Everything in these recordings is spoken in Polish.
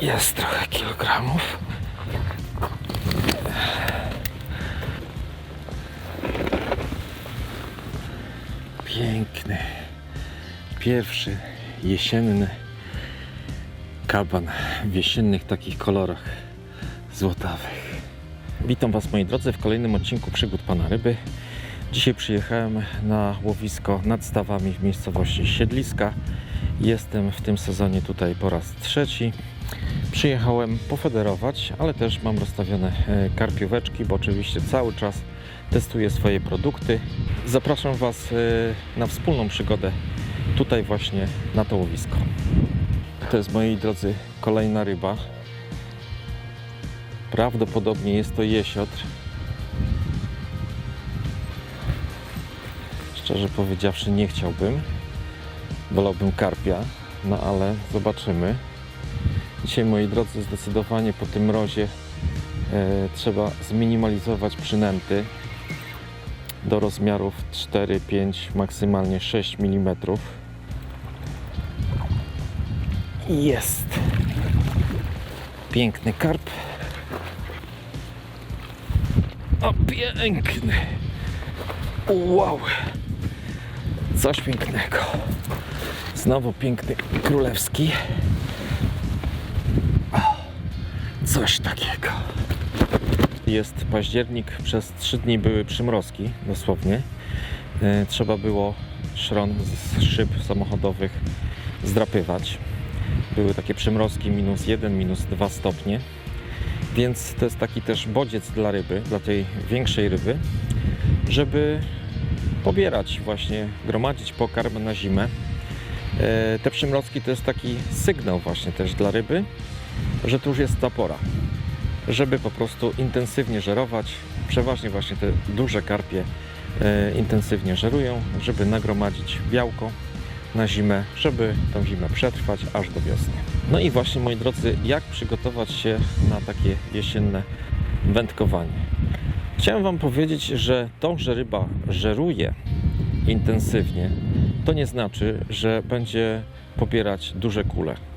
Jest trochę kilogramów. Piękny, pierwszy jesienny kaban w jesiennych takich kolorach złotawych. Witam Was moi drodzy w kolejnym odcinku Przygód Pana Ryby. Dzisiaj przyjechałem na łowisko nad stawami w miejscowości Siedliska. Jestem w tym sezonie tutaj po raz trzeci. Przyjechałem pofederować, ale też mam rozstawione e, karpióweczki, bo oczywiście cały czas testuję swoje produkty. Zapraszam Was e, na wspólną przygodę tutaj właśnie na to łowisko. To jest moi drodzy kolejna ryba. Prawdopodobnie jest to jesiotr. Szczerze powiedziawszy nie chciałbym. Wolałbym karpia, no ale zobaczymy. Dzisiaj moi drodzy zdecydowanie po tym mrozie e, trzeba zminimalizować przynęty do rozmiarów 4, 5, maksymalnie 6 mm. Jest! Piękny karp. O, piękny! Wow! Coś pięknego. Znowu piękny królewski. O, Coś takiego. Jest październik, przez 3 dni były przymrozki, dosłownie. E, Trzeba było szron z szyb samochodowych zdrapywać. Były takie przymrozki minus 1, minus 2 stopnie. Więc to jest taki też bodziec dla ryby, dla tej większej ryby, żeby pobierać właśnie, gromadzić pokarm na zimę. E, Te przymrozki to jest taki sygnał właśnie też dla ryby, że tu już jest ta pora, żeby po prostu intensywnie żerować. Przeważnie właśnie te duże karpie e, intensywnie żerują, żeby nagromadzić białko na zimę, żeby tą zimę przetrwać aż do wiosny. No i właśnie moi drodzy, jak przygotować się na takie jesienne wędkowanie? Chciałem Wam powiedzieć, że to, że ryba żeruje intensywnie, to nie znaczy, że będzie pobierać duże kule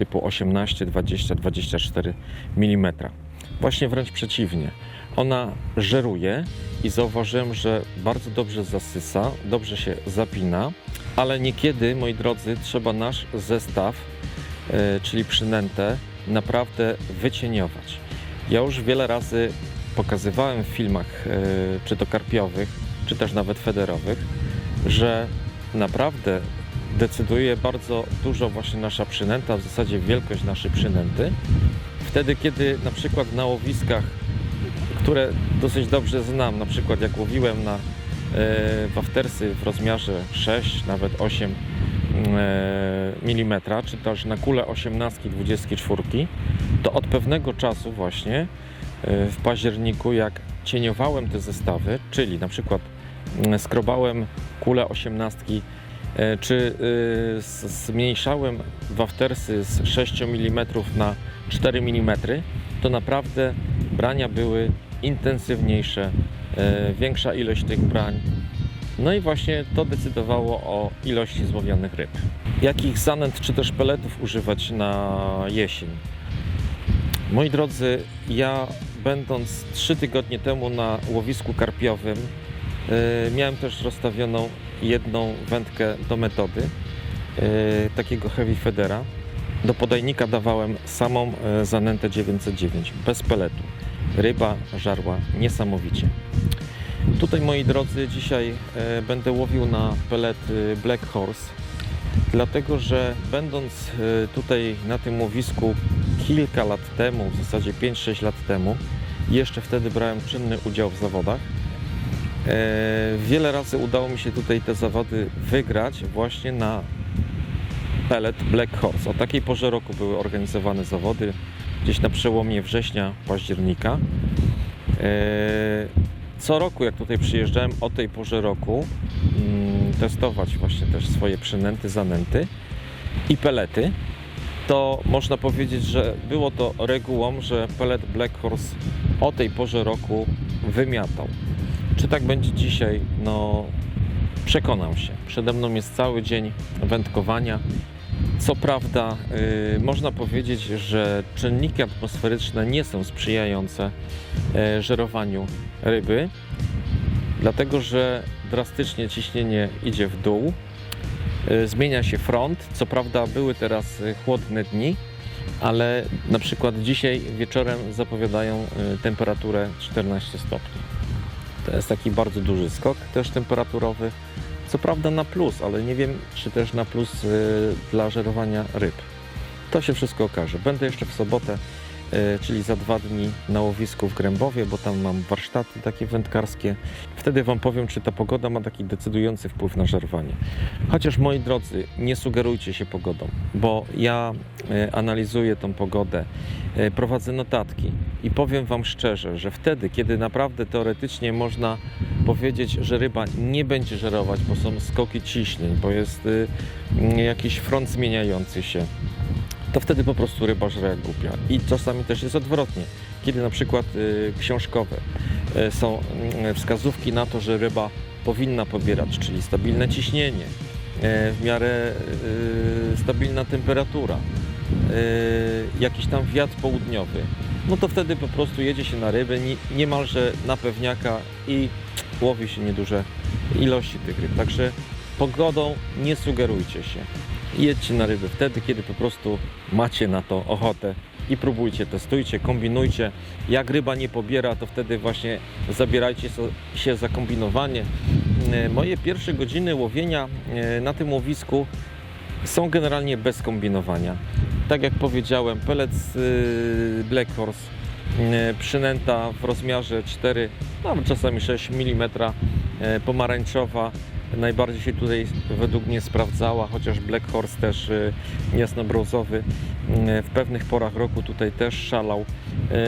typu 18, 20, 24 mm. Właśnie wręcz przeciwnie. Ona żeruje i zauważyłem, że bardzo dobrze zasysa, dobrze się zapina, ale niekiedy, moi drodzy, trzeba nasz zestaw, e, czyli przynętę, naprawdę wycieniować. Ja już wiele razy pokazywałem w filmach, e, czy to karpiowych, czy też nawet federowych, że naprawdę decyduje bardzo dużo właśnie nasza przynęta, w zasadzie wielkość naszej przynęty. Wtedy, kiedy na przykład na łowiskach, które dosyć dobrze znam, na przykład jak łowiłem na e, waftersy w rozmiarze 6, nawet 8 mm, czy też na kule 18, 24, to od pewnego czasu właśnie e, w październiku, jak cieniowałem te zestawy, czyli na przykład mm, skrobałem kulę 18 E, czy y, zmniejszałem waftersy z 6 mm na 4 mm, to naprawdę brania były intensywniejsze, e, większa ilość tych brań. No i właśnie to decydowało o ilości złowionych ryb. Jakich zanęt czy też peletów używać na jesień? Moi drodzy, ja będąc 3 tygodnie temu na łowisku karpiowym, e, miałem też rozstawioną jedną wędkę do metody, e, takiego heavy federa. Do podajnika dawałem samą e, zanętę 909, bez peletu. Ryba żarła niesamowicie. Tutaj, moi drodzy, dzisiaj e, będę łowił na pelet e, Black Horse, dlatego że będąc e, tutaj na tym łowisku kilka lat temu, w zasadzie 5-6 lat temu, jeszcze wtedy brałem czynny udział w zawodach, E, Wiele razy udało mi się tutaj te zawody wygrać właśnie na pelet Black Horse. O takiej porze roku były organizowane zawody, gdzieś na przełomie września, października. E, Co roku, jak tutaj przyjeżdżałem o tej porze roku, mm, testować właśnie też swoje przynęty, zanęty i pelety, to można powiedzieć, że było to regułą, że pelet Black Horse o tej porze roku wymiatał. Czy tak będzie dzisiaj? No, przekonam się. Przede mną jest cały dzień wędkowania. Co prawda, y, można powiedzieć, że czynniki atmosferyczne nie są sprzyjające e, żerowaniu ryby, dlatego że drastycznie ciśnienie idzie w dół, e, zmienia się front. Co prawda, były teraz e, chłodne dni, ale na przykład dzisiaj wieczorem zapowiadają e, temperaturę 14 stopni. To jest taki bardzo duży skok też temperaturowy. Co prawda na plus, ale nie wiem, czy też na plus y, dla żerowania ryb. To się wszystko okaże. Będę jeszcze w sobotę, czyli za dwa dni na łowisku w Grębowie, bo tam mam warsztaty takie wędkarskie. Wtedy Wam powiem, czy ta pogoda ma taki decydujący wpływ na żerowanie. Chociaż moi drodzy, nie sugerujcie się pogodą, bo ja y, analizuję tą pogodę, y, prowadzę notatki i powiem Wam szczerze, że wtedy, kiedy naprawdę teoretycznie można powiedzieć, że ryba nie będzie żerować, bo są skoki ciśnień, bo jest jakiś front zmieniający się, to wtedy po prostu ryba żre jak głupia. I czasami też jest odwrotnie. Kiedy na przykład y, książkowe y, są y, wskazówki na to, że ryba powinna pobierać, czyli stabilne ciśnienie, y, w miarę y, stabilna temperatura, y, jakiś tam wiatr południowy, no to wtedy po prostu jedzie się na ryby nie, niemalże na pewniaka i łowi się nieduże ilości tych ryb. Także pogodą nie sugerujcie się. Jedźcie na ryby wtedy, kiedy po prostu macie na to ochotę i próbujcie, testujcie, kombinujcie. Jak ryba nie pobiera, to wtedy właśnie zabierajcie się za kombinowanie. E, Moje pierwsze godziny łowienia e, na tym łowisku są generalnie bez kombinowania. Tak jak powiedziałem, pelec y, Black Horse, przynęta w rozmiarze 4, nawet czasami 6 mm, pomarańczowa. Najbardziej się tutaj według mnie sprawdzała, chociaż Black Horse też y, jasnobrązowy y, w pewnych porach roku tutaj też szalał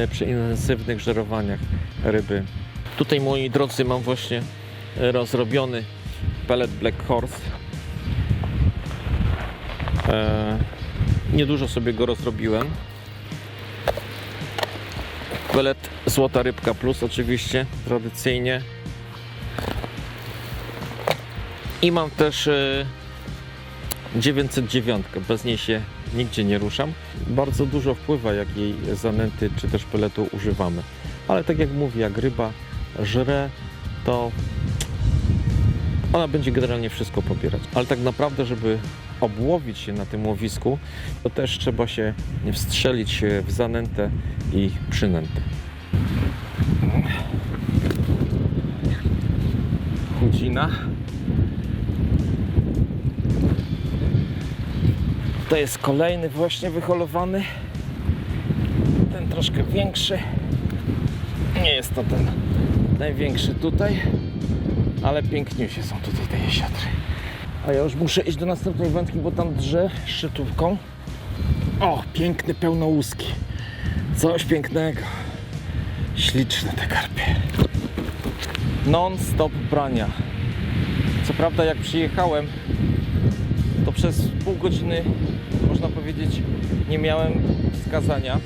y, przy intensywnych żerowaniach ryby. Tutaj moi drodzy mam właśnie rozrobiony pelet Black Horse. E, Niedużo sobie go rozrobiłem. Pelet Złota Rybka Plus oczywiście, tradycyjnie. I mam też e, 909, bez niej się nigdzie nie ruszam. Bardzo dużo wpływa jakiej zanęty czy też peletu używamy. Ale tak jak mówię, jak ryba żre, to ona będzie generalnie wszystko pobierać. Ale tak naprawdę, żeby obłowić się na tym łowisku, to też trzeba się wstrzelić w zanętę i przynętę. Chudzina. To jest kolejny właśnie wyholowany. Ten troszkę większy. Nie jest to ten największy tutaj, ale piękniusie są tutaj te jesiotry. A ja już muszę iść do następnej wędki, bo tam drze szczytówką. O, piękny pełnołuski. Coś pięknego. Śliczne te karpie. Non-stop brania. Co prawda jak przyjechałem, to przez pół godziny, można powiedzieć, nie miałem wskazania.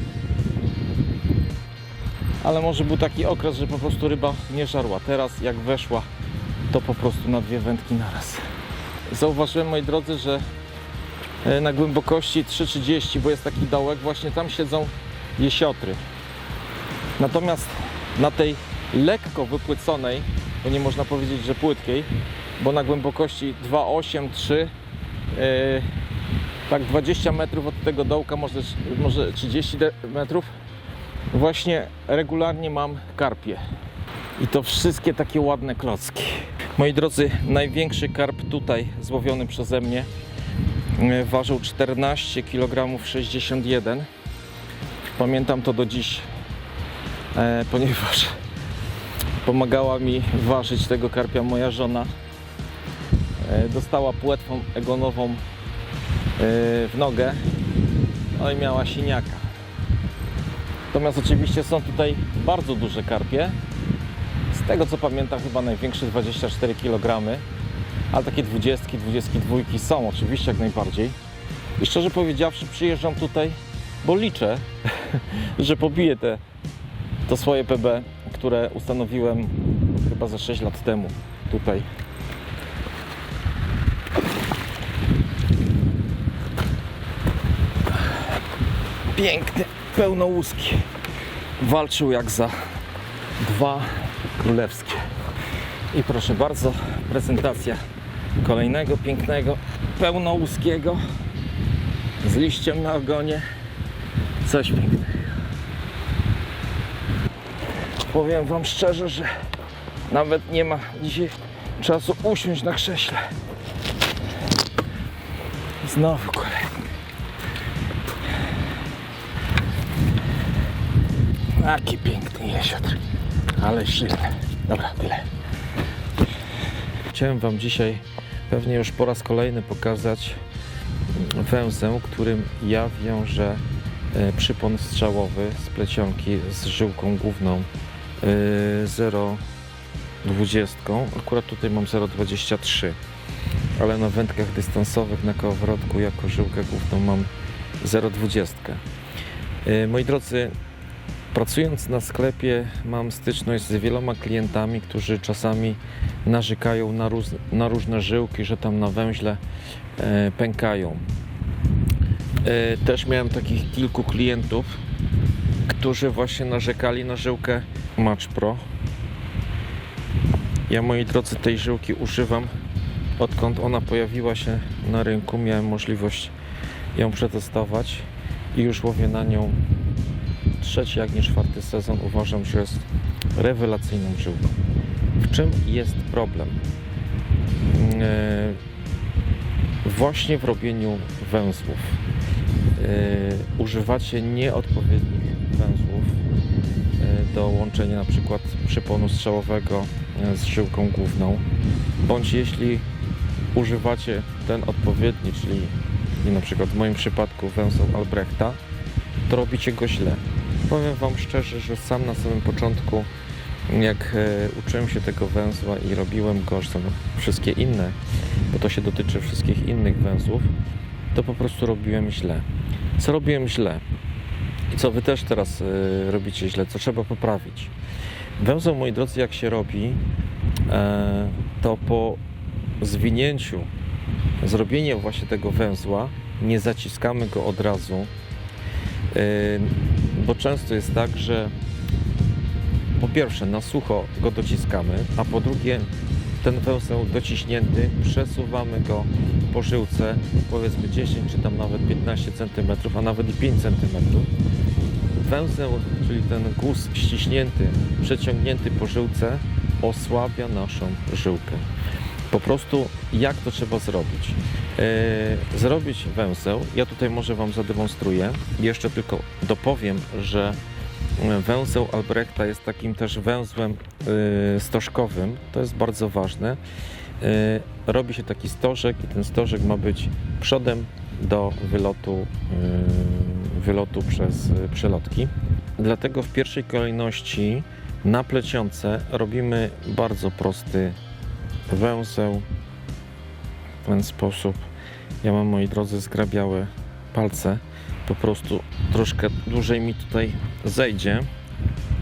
Ale może był taki okres, że po prostu ryba nie żarła. Teraz jak weszła, to po prostu na dwie wędki naraz. Zauważyłem, moi drodzy, że e, na głębokości 3,30, bo jest taki dołek, właśnie tam siedzą jesiotry. Natomiast na tej lekko wypłyconej, bo nie można powiedzieć, że płytkiej, bo na głębokości 2,8, 3, e, tak 20 metrów od tego dołka, może, może 30 de- metrów, właśnie regularnie mam karpie. I to wszystkie takie ładne klocki. Moi drodzy, największy karp tutaj złowiony przeze mnie e, ważył 14 kg 61. Pamiętam to do dziś, e, ponieważ pomagała mi ważyć tego karpia moja żona. E, dostała płetwą egonową e, w nogę, no i miała siniaka. Natomiast oczywiście są tutaj bardzo duże karpie. Z tego co pamiętam chyba największy 24 kg, ale takie 20, 22 są oczywiście jak najbardziej. I szczerze powiedziawszy przyjeżdżam tutaj, bo liczę, że pobiję te, to swoje PB, które ustanowiłem chyba ze 6 lat temu tutaj. Piękny, pełnołuski. Walczył jak za dwa królewskie. I proszę bardzo, prezentacja kolejnego pięknego, pełnołuskiego z liściem na ogonie. Coś pięknego. Powiem Wam szczerze, że nawet nie ma dzisiaj czasu usiąść na krześle. Znowu. Jaki piękny jesiotr, ale silny. Dobra, tyle. Chciałem Wam dzisiaj pewnie już po raz kolejny pokazać węzeł, którym ja wiążę e, przypon strzałowy z plecionki z żyłką główną e, 0,20. Akurat tutaj mam 0,23, ale na wędkach dystansowych na kołowrotku jako żyłkę główną mam 0,20. E, Moi drodzy, Pracując na sklepie mam styczność z wieloma klientami, którzy czasami narzekają na, róz, na różne żyłki, że tam na węźle e, pękają. E, też miałem takich kilku klientów, którzy właśnie narzekali na żyłkę Match Pro. Ja moi drodzy tej żyłki używam odkąd ona pojawiła się na rynku. Miałem możliwość ją przetestować i już łowię na nią trzeci, jak nie czwarty sezon uważam, że jest rewelacyjną żyłką. W czym jest problem? E, Właśnie w robieniu węzłów. E, Używacie nieodpowiednich węzłów e, do łączenia na przykład przyponu strzałowego z żyłką główną, bądź jeśli używacie ten odpowiedni, czyli na przykład w moim przypadku węzeł Albrechta, to robicie go źle. Powiem Wam szczerze, że sam na samym początku, jak e, uczyłem się tego węzła i robiłem go, zresztą wszystkie inne, bo to się dotyczy wszystkich innych węzłów, to po prostu robiłem źle. Co robiłem źle? I co Wy też teraz e, robicie źle? Co trzeba poprawić? Węzeł, moi drodzy, jak się robi, e, to po zwinięciu, zrobieniu właśnie tego węzła, nie zaciskamy go od razu, bo często jest tak, że po pierwsze na sucho go dociskamy, a po drugie ten węzeł dociśnięty przesuwamy go po żyłce powiedzmy 10 czy tam nawet 15 cm, a nawet i 5 cm. Węzeł, czyli ten guz ściśnięty, przeciągnięty po żyłce osłabia naszą żyłkę. Po prostu jak to trzeba zrobić? Yy, zrobić węzeł, ja tutaj może Wam zademonstruję. Jeszcze tylko dopowiem, że węzeł Albrechta jest takim też węzłem yy, stożkowym. To jest bardzo ważne. Robi się taki stożek i ten stożek ma być przodem do wylotu, wylotu przez przelotki. Dlatego w pierwszej kolejności na plecionce robimy bardzo prosty węzeł w ten sposób. Ja mam, moi drodzy, zgrabiałe palce. Po prostu troszkę dłużej mi tutaj zejdzie.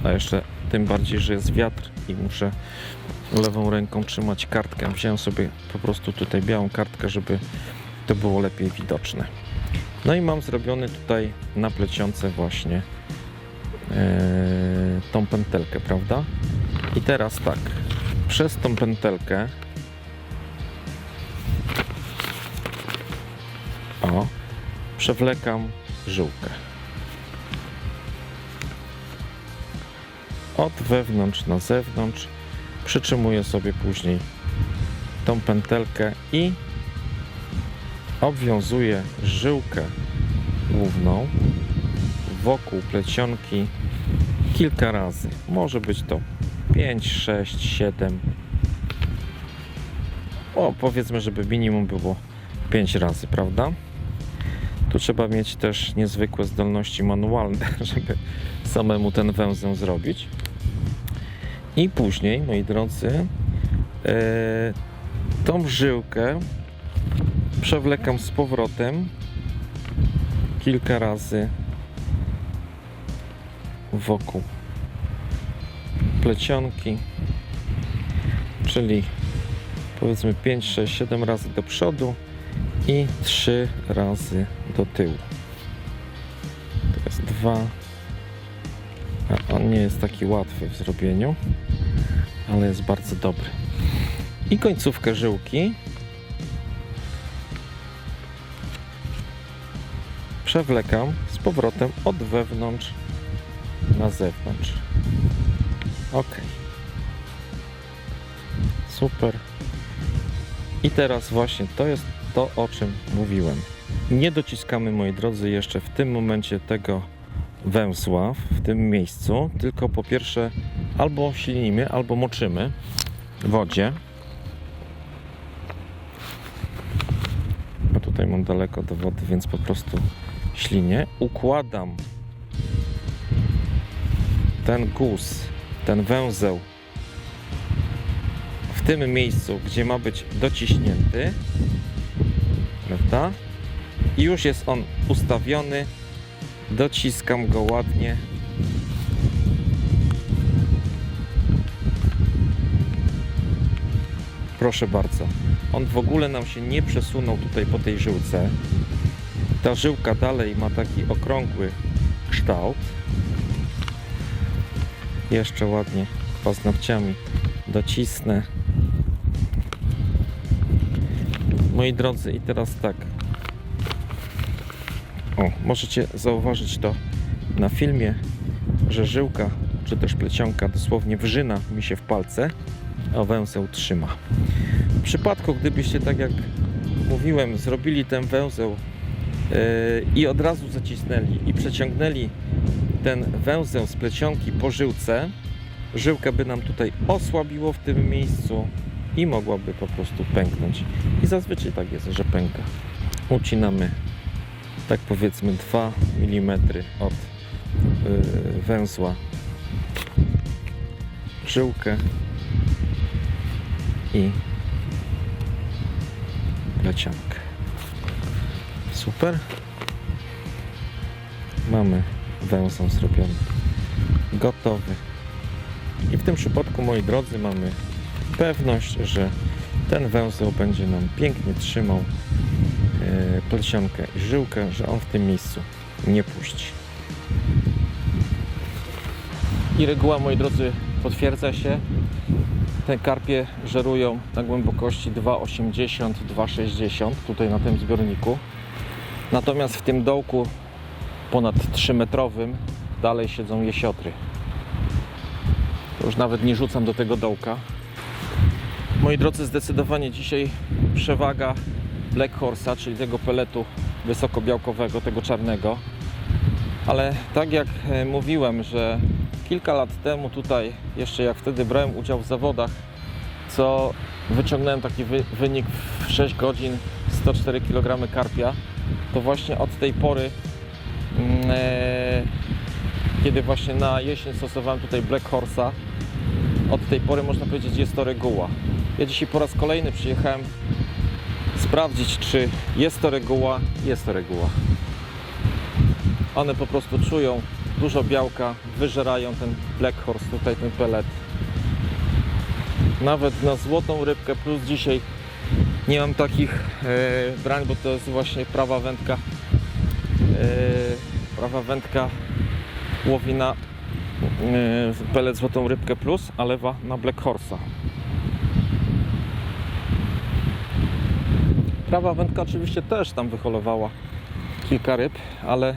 A jeszcze tym bardziej, że jest wiatr i muszę lewą ręką trzymać kartkę. Wziąłem sobie po prostu tutaj białą kartkę, żeby to było lepiej widoczne. No i mam zrobiony tutaj na plecionce właśnie yy, tą pętelkę, prawda? I teraz tak, przez tą pętelkę o, przewlekam żyłkę. Od wewnątrz na zewnątrz przytrzymuję sobie później tą pętelkę i obwiązuję żyłkę główną wokół plecionki kilka razy. Może być to 5, 6, 7. O, powiedzmy, żeby minimum było 5 razy, prawda? Tu trzeba mieć też niezwykłe zdolności manualne, żeby samemu ten węzeł zrobić. I później, moi drodzy, e, tą żyłkę przewlekam z powrotem kilka razy wokół plecionki, czyli powiedzmy 5, 6, 7 razy do przodu i 3 razy do tyłu. To dwa. A on nie jest taki łatwy w zrobieniu, ale jest bardzo dobry. I końcówkę żyłki przewlekam z powrotem od wewnątrz na zewnątrz. Ok. Super. I teraz właśnie to jest to, o czym mówiłem. Nie dociskamy, moi drodzy, jeszcze w tym momencie tego węzła, w tym miejscu, tylko po pierwsze albo silnimy, albo moczymy w wodzie. A tutaj mam daleko do wody, więc po prostu ślinię. Układam ten guz, ten węzeł w tym miejscu, gdzie ma być dociśnięty, prawda? I już jest on ustawiony. Dociskam go ładnie. Proszę bardzo. On w ogóle nam się nie przesunął tutaj po tej żyłce. Ta żyłka dalej ma taki okrągły kształt. Jeszcze ładnie paznokciami docisnę. Moi drodzy, i teraz tak. O, możecie zauważyć to na filmie, że żyłka czy też plecionka dosłownie wrzyna mi się w palce, a węzeł trzyma. W przypadku, gdybyście tak jak mówiłem, zrobili ten węzeł yy, i od razu zacisnęli i przeciągnęli ten węzeł z plecionki po żyłce, żyłkę by nam tutaj osłabiło w tym miejscu i mogłaby po prostu pęknąć. I zazwyczaj tak jest, że pęka. Ucinamy tak powiedzmy 2 mm od yy, węzła żyłkę i plecionkę. Super. Mamy węzeł zrobiony. Gotowy. I w tym przypadku, moi drodzy, mamy pewność, że ten węzeł będzie nam pięknie trzymał e, plecionkę i żyłkę, że on w tym miejscu nie puści. I reguła, moi drodzy, potwierdza się. Te karpie żerują na głębokości 2,80, 2,60 tutaj na tym zbiorniku. Natomiast w tym dołku ponad 3-metrowym dalej siedzą jesiotry. Już nawet nie rzucam do tego dołka. Moi drodzy, zdecydowanie dzisiaj przewaga Black Horse'a, czyli tego peletu wysokobiałkowego, tego czarnego. Ale tak jak e, mówiłem, że kilka lat temu tutaj, jeszcze jak wtedy brałem udział w zawodach, co wyciągnąłem taki wy wynik w 6 godzin 104 kg karpia, to właśnie od tej pory, kiedy właśnie na jesień stosowałem tutaj Black Horse'a, od tej pory można powiedzieć jest to reguła. Ja dzisiaj po raz kolejny przyjechałem sprawdzić, czy jest to reguła. Jest to reguła. One po prostu czują dużo białka, wyżerają ten Black Horse, tutaj ten pelet. Nawet na złotą rybkę plus dzisiaj nie mam takich e, brań, bo to jest właśnie prawa wędka. E, prawa wędka łowi na e, pelet złotą rybkę plus, a lewa na Black Horse'a. Prawa wędka oczywiście też tam wyholowała kilka ryb, ale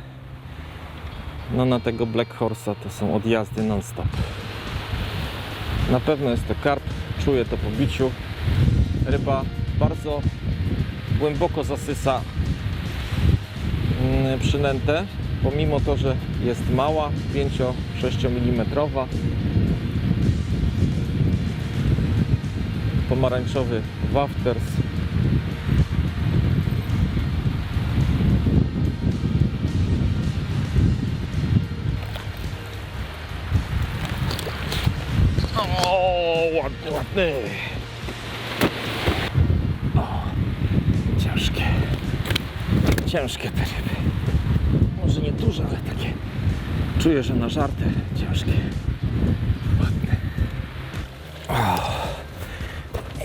no na tego Black Horse'a to są odjazdy non-stop. Na pewno jest to karp, czuję to po biciu. Ryba bardzo głęboko zasysa mm, przynętę, pomimo to, że jest mała, 5-6 mm. Pomarańczowy wafters. Ładny, ładny. Ciężkie. Ciężkie te ryby. Duże, ale takie. Czuję, że na żarty ciężkie. Ładny. O,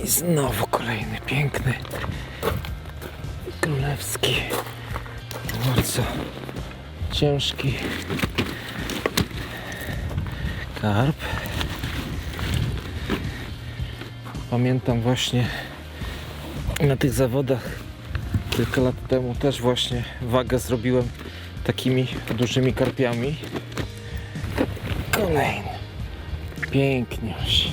I znowu kolejny piękny. Królewski. Bardzo ciężki karp. Pamiętam właśnie na tych zawodach kilka lat temu też właśnie wagę zrobiłem takimi dużymi karpiami. Kolejny. Piękniuś.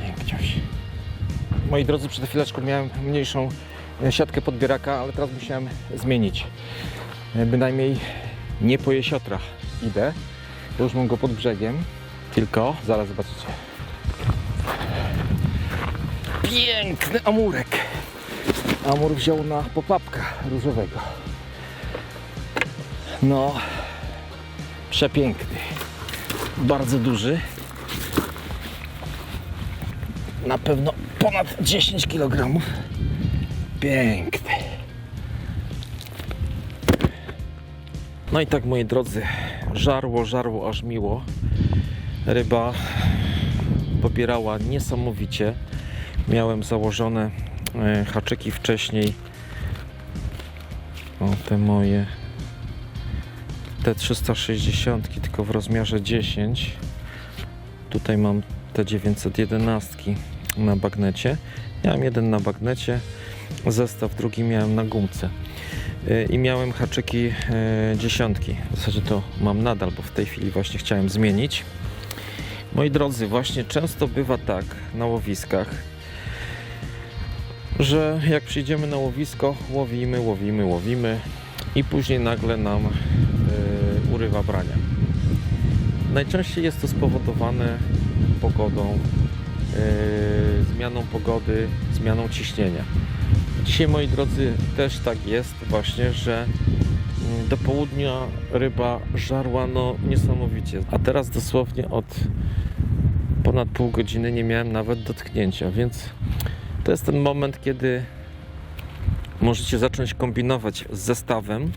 Piękniuś. Moi drodzy, przed chwileczką miałem mniejszą e, siatkę podbieraka, ale teraz musiałem zmienić. E, Bynajmniej nie po jesiotrach idę. bo Już mam go pod brzegiem. Tylko, zaraz zobaczycie. Piękny amurek. Amur wziął na popapka różowego. No, przepiękny. Bardzo duży. Na pewno ponad 10 kg. Piękny. No i tak moi drodzy, żarło, żarło aż miło. Ryba pobierała niesamowicie. Miałem założone haczyki wcześniej. O, te moje te 360 tylko w rozmiarze 10. Tutaj mam te 911 na bagnecie. Miałem jeden na bagnecie, zestaw drugi miałem na gumce. Yy, I miałem haczyki yy, dziesiątki. W zasadzie to mam nadal, bo w tej chwili właśnie chciałem zmienić. Moi drodzy, właśnie często bywa tak na łowiskach, że jak przyjdziemy na łowisko, łowimy, łowimy, łowimy i później nagle nam yy, urywa brania. Najczęściej jest to spowodowane pogodą, yy, zmianą pogody, zmianą ciśnienia. Dzisiaj, moi drodzy, też tak jest właśnie, że mm, do południa ryba żarła no niesamowicie. A teraz dosłownie od ponad pół godziny nie miałem nawet dotknięcia, więc to jest ten moment, kiedy możecie zacząć kombinować z zestawem,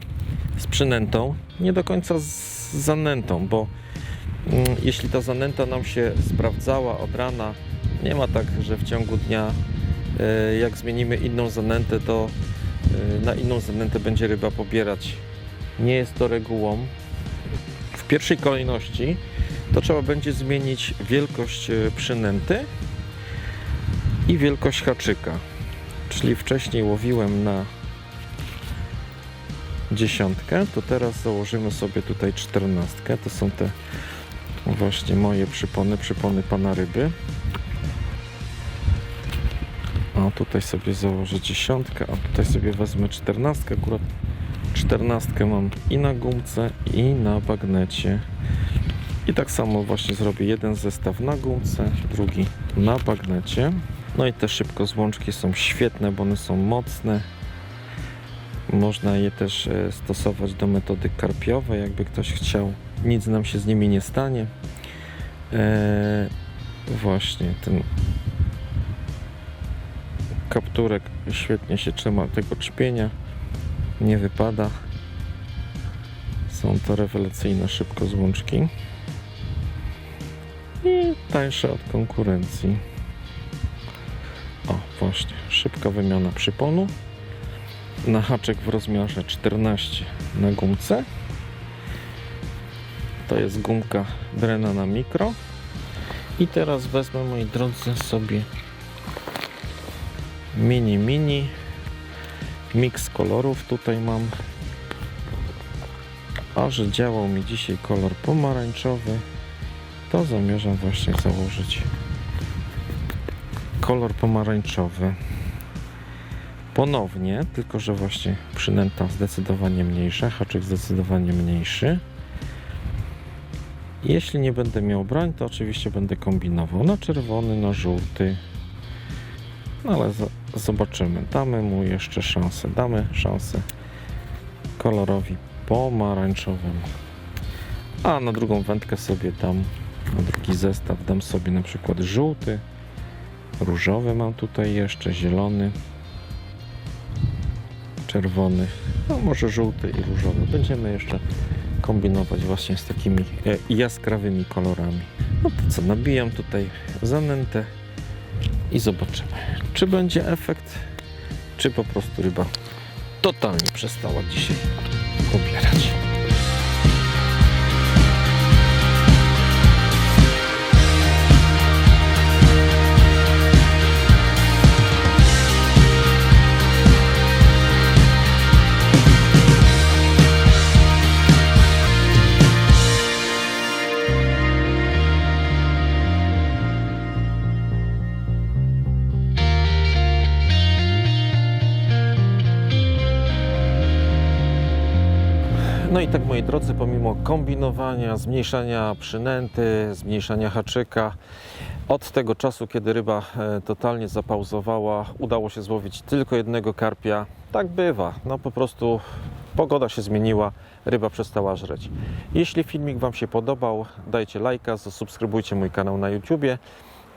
z przynętą, nie do końca z zanętą, bo mm, jeśli ta zanęta nam się sprawdzała od rana, nie ma tak, że w ciągu dnia e, jak zmienimy inną zanętę, to e, na inną zanętę będzie ryba pobierać. Nie jest to regułą. W pierwszej kolejności to trzeba będzie zmienić wielkość e, przynęty i wielkość haczyka. Czyli wcześniej łowiłem na dziesiątkę, to teraz założymy sobie tutaj czternastkę. To są te właśnie moje przypony, przypony pana ryby. A tutaj sobie założę dziesiątkę, a tutaj sobie wezmę czternastkę. Akurat czternastkę mam i na gumce, i na bagnecie. I tak samo właśnie zrobię jeden zestaw na gumce, drugi na bagnecie. No i te szybko złączki są świetne, bo one są mocne. Można je też e, stosować do metody karpiowej, jakby ktoś chciał. Nic nam się z nimi nie stanie. Eee, właśnie ten kapturek świetnie się trzyma tego czpienia. Nie wypada. Są to rewelacyjne szybko złączki. I tańsze od konkurencji. O, właśnie, szybka wymiana przyponu. Na haczek w rozmiarze 14 na gumce. To jest gumka Drena na mikro. I teraz wezmę, moi drodzy, sobie mini mini miks kolorów tutaj mam. A że działał mi dzisiaj kolor pomarańczowy, to zamierzam właśnie założyć kolor pomarańczowy. Ponownie, tylko że właśnie przynęta zdecydowanie mniejsza, haczyk zdecydowanie mniejszy. Jeśli nie będę miał brań, to oczywiście będę kombinował na czerwony, na żółty. No ale zo- zobaczymy. Damy mu jeszcze szansę. Damy szansę kolorowi pomarańczowemu. A na drugą wędkę sobie dam, na drugi zestaw dam sobie na przykład żółty, różowy mam tutaj jeszcze, zielony, czerwony, no może żółty i różowy. Będziemy jeszcze kombinować właśnie z takimi e, jaskrawymi kolorami. No to co, nabijam tutaj zanętę i zobaczymy, czy będzie efekt, czy po prostu ryba totalnie przestała dzisiaj ubierać. No i tak moi drodzy, pomimo kombinowania, zmniejszania przynęty, zmniejszania haczyka, od tego czasu, kiedy ryba e, totalnie zapauzowała, udało się złowić tylko jednego karpia. Tak bywa, no po prostu pogoda się zmieniła, ryba przestała żreć. Jeśli filmik Wam się podobał, dajcie lajka, zasubskrybujcie mój kanał na YouTubie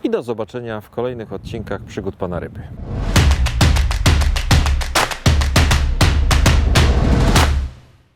i do zobaczenia w kolejnych odcinkach Przygód Pana Ryby.